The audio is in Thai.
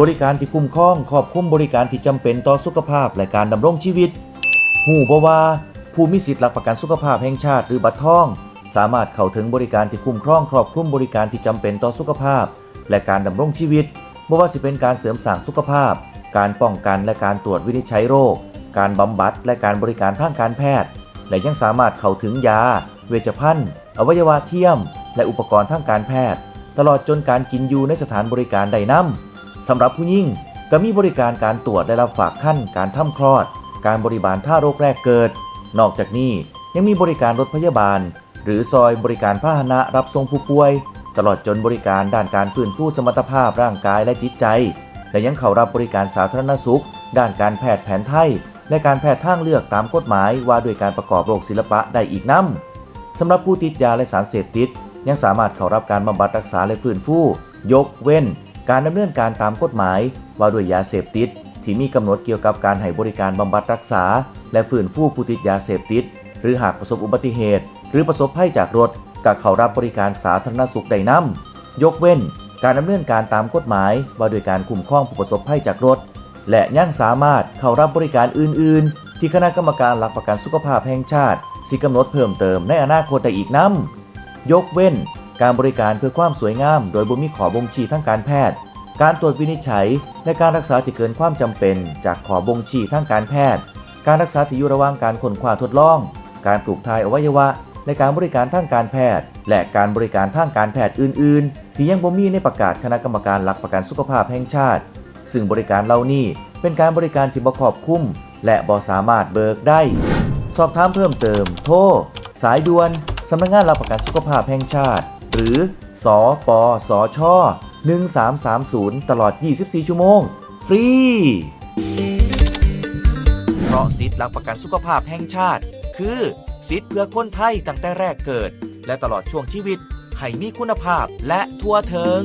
บริการที่คุ้มครองครอบคลุมบริการที่จำเป็นต่อสุขภาพและการดำรงชีวิต หูบว่า ผู้มีสิทธิ์หลักประกันสุขภาพแห่งชาติหรือบัตรทอง สามารถเข้าถึงบริการที่คุ้มครองครอบคลุมบริการที่จำเป็นต่อสุขภาพ และการดำรงชีวิตไม่ว่าสิเป็นการเสริมสร้างสุขภาพ การป้องกันและการตรวจวินิจฉัยโรค การบำบัดและการบริการทางการแพทย์ และยังสามารถเข้าถึงยา เวชภัณฑ์ อวัยวะเทียม และอุปกรณ์ทางการแพทย์ ตลอดจนการกินอยู่ในสถานบริการใดน้ำ สำหรับผู้ยิ่งก็มีบริการการตรวจและรับฝากขั้นการทำคลอด การบริบาลท่าโรคแรกเกิด นอกจากนี้ยังมีบริการรถพยาบาล หรือซอยบริการพาหนะรับส่งผู้ป่วย ตลอดจนบริการด้านการฟื้นฟูสมรรถภาพร่างกายและจิตใจ และยังเข้ารับบริการสาธารณสุข ด้านการแพทย์แผนไทย และการแพทย์ทางเลือกตามกฎหมายว่าด้วยการประกอบโรคศิลปะได้อีกน้ำสำหรับผู้ติดยาและสารเสพติด ยังสามารถเข้ารับการบำบัดรักษาและฟื้นฟู ยกเว้น การดำเนินการตามกฎหมายว่าด้วยยาเสพติด ที่มีกำหนดเกี่ยวกับการให้บริการบำบัดรักษา และฟื้นฟูผู้ติดยาเสพติด หรือหากประสบอุบัติเหตุ หรือประสบภัยจากรถกับเข้ารับบริการสาธารณสุขใดน้ำยกเว้น การดำเนินการตามกฎหมายว่าด้วยการคุ้มครองผู้ประสบภัยจากรถ และยังสามารถเข้ารับบริการอื่น ๆ ที่คณะกรรมการหลักประกันสุขภาพแห่งชาติสิกำหนดเพิ่มเติมในอนาคตได้อีกน้ำยกเว้น การบริการเพื่อความสวยงาม โดยบ่มีขอบ่งชี้ทางการแพทย์ การตรวจวินิจฉัยและการรักษาที่เกินความจำเป็น จากขอบ่งชี้ทางการแพทย์ การรักษาที่อยู่ระหว่างการค้นคว้าทดลอง การปลูกถ่ายอวัยวะในการบริการทางการแพทย์ และการบริการทางการแพทย์อื่น ๆ ที่ยังบ่มีในประกาศคณะกรรมการหลักประกันสุขภาพแห่งชาติ ซึ่งบริการเหล่านี้เป็นการบริการที่บ่ครอบคลุมและบ่สามารถเบิกได้ สอบถามเพิ่มเติม โทร สายด่วน สำนักงานหลักประกันสุขภาพแห่งชาติ หรือสปสช1330 ตลอด 24 ชั่วโมง ฟรี เพราะสิทธิ์หลักประกันสุขภาพแห่งชาติ คือสิทธิ์เพื่อคนไทยตั้งแต่แรกเกิด และตลอดช่วงชีวิต ให้มีคุณภาพและทั่วถึง